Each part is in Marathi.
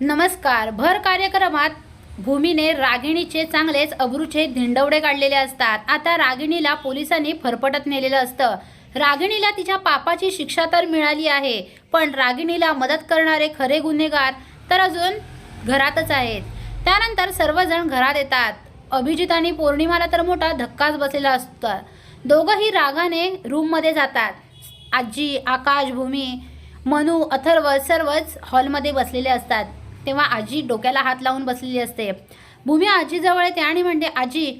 नमस्कार. भर कार्यक्रमात भूमीने रागिणीचे चांगलेच अब्रूचे धिंडवडे काढलेले असतात. आता रागिणीला पोलिसांनी फरफटत नेलेलं असतं. रागिणीला तिच्या पापाची शिक्षा तर मिळाली आहे पण रागिणीला मदत करणारे खरे गुन्हेगार तर अजून घरातच आहेत. त्यानंतर सर्वजण घरात येतात. अभिजित आणि पौर्णिमाला तर मोठा धक्काच बसलेला असतो. दोघंही रागाने रूममध्ये जातात. आजी आकाश भूमी मनू अथर्व सर्वच हॉलमध्ये बसलेले असतात. तेव्हा आजी डोक्याला हात लावून बसलेली असते. भूमी आजीजवळ येते आणि म्हणते आजी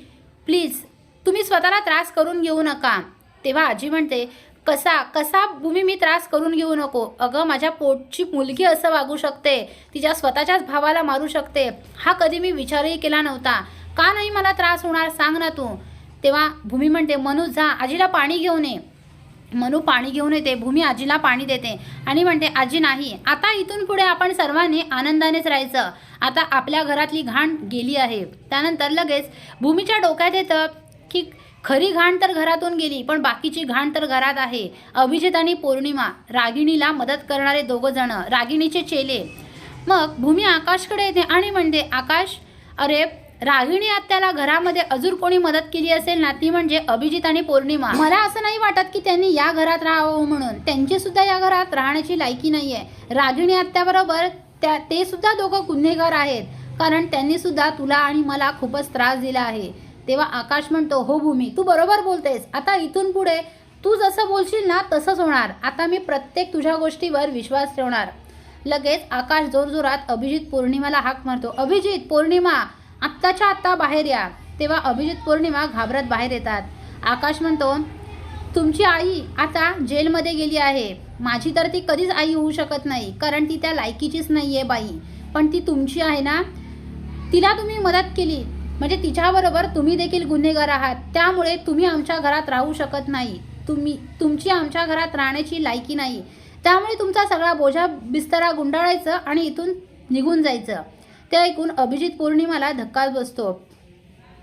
प्लीज तुम्ही स्वतःला त्रास करून घेऊ नका. तेव्हा आजी म्हणते कसा कसा भूमी मी त्रास करून घेऊ नको? अगं माझ्या पोटची मुलगी असं वागू शकते. तिच्या स्वतःच्याच भावाला मारू शकते. हा कधी मी विचारही केला नव्हता. का नाही मला त्रास होणार? सांग ना तू. तेव्हा भूमी म्हणते मनू जा आजीला पाणी घेऊन ये. मनू पाणी घेऊन येते भूमी आजीला पाणी देते आणि म्हणते आजी नाही आता इथून पुढे आपण सर्वांनी आनंदानेच राहायचं. आता आपल्या घरातली घाण गेली आहे. त्यानंतर लगेच भूमीच्या डोक्यात येतं की खरी घाण तर घरातून गेली पण बाकीची घाण तर घरात आहे. अभिजित आणि पौर्णिमा रागिणीला मदत करणारे दोघं जण रागिणीचे चेले. मग भूमी आकाशकडे येते आणि म्हणते आकाश अरे राहिणी आत्याला घरामध्ये अजून कोणी मदत केली असेल ना ती म्हणजे अभिजित आणि पौर्णिमा. मला असं नाही वाटत की त्यांनी या घरात राहावं म्हणून. त्यांची सुद्धा या घरात राहण्याची लायकी नाही आहे रागिणी आत्याबरोबर त्या ते सुद्धा दोघं गुन्हेगार आहेत. कारण त्यांनी सुद्धा तुला आणि मला खूपच त्रास दिला आहे. तेव्हा आकाश म्हणतो हो भूमी तू बरोबर बोलतेस. आता इथून पुढे तू जसं बोलशील ना तसंच होणार. आता मी प्रत्येक तुझ्या गोष्टीवर विश्वास ठेवणार. लगेच आकाश जोरजोरात अभिजित पौर्णिमाला हाक मारतो. अभिजित पौर्णिमा आत्ताच्या आत्ता बाहेर या. तेव्हा अभिजित पौर्णिमा घाबरत बाहेर येतात. आकाश म्हणतो तुमची आई आता जेलमध्ये गेली आहे. माझी तर ती कधीच आई होऊ शकत नाही कारण ती त्या लायकीचीच नाही आहे बाई. पण ती तुमची आहे ना? तिला तुम्ही मदत केली. म्हणजे तिच्याबरोबर तुम्ही देखील गुन्हेगार आहात. त्यामुळे तुम्ही आमच्या घरात राहू शकत नाही. तुम्ही तुमची आमच्या घरात राहण्याची लायकी नाही. त्यामुळे तुमचा सगळा बोजा बिस्तरा गुंडाळायचं आणि इथून निघून जायचं. ते ऐकून अभिजित पौर्णिमाला धक्काच बसतो.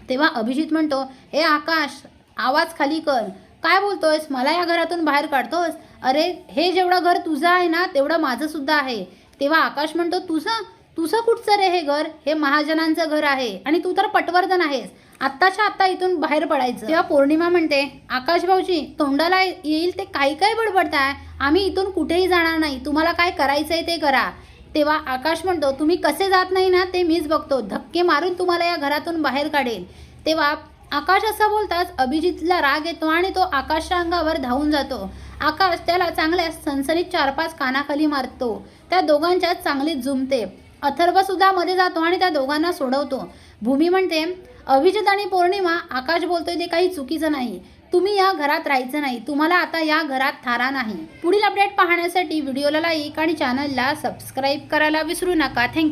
तेव्हा अभिजित म्हणतो हे आकाश आवाज खाली कर. काय बोलतोयस? मला या घरातून बाहेर काढतोस? अरे हे जेवढं घर तुझं आहे ना तेवढं माझं सुद्धा आहे. तेव्हा आकाश म्हणतो तुझं? तुझं कुठचं रे हे घर? हे महाजनांचं घर आहे. आणि तू तर पटवर्धन आहेस. आत्ताच्या आत्ता इथून बाहेर पडायचं. तेव्हा पौर्णिमा म्हणते आकाश भाऊजी तोंडाला येईल ते काही काय बडबडताय. आम्ही इथून कुठेही जाणार नाही. तुम्हाला काय करायचंय ते करा. तेव्हा आकाश म्हणतो तुम्ही कसे जात नाही ना ते मीच बघतो. धक्के मारून तुम्हाला या घरातून बाहेर काढेल. तेव्हा आकाश असं बोलताच अभिजितला राग येतो आणि तो आकाशच्या अंगावर धावून जातो. आकाश त्याला चांगल्या सनसनीत चार पाच कानाखाली मारतो. त्या दोघांच्यात चांगली झुमते अथर्व सुद्धा मध्ये जातो आणि त्या दोघांना सोडवतो. भूमी म्हणते अभिजित आणि पौर्णिमा आकाश बोलतोय ते काही चुकीचं नाही. तुम्ही या घरात राहायचं नाही. तुम्हाला आता या घरात थारा नाही. पुढील अपडेट पाहण्यासाठी व्हिडिओला लाईक आणि चॅनलला सबस्क्राईब करायला विसरू नका. थँक्यू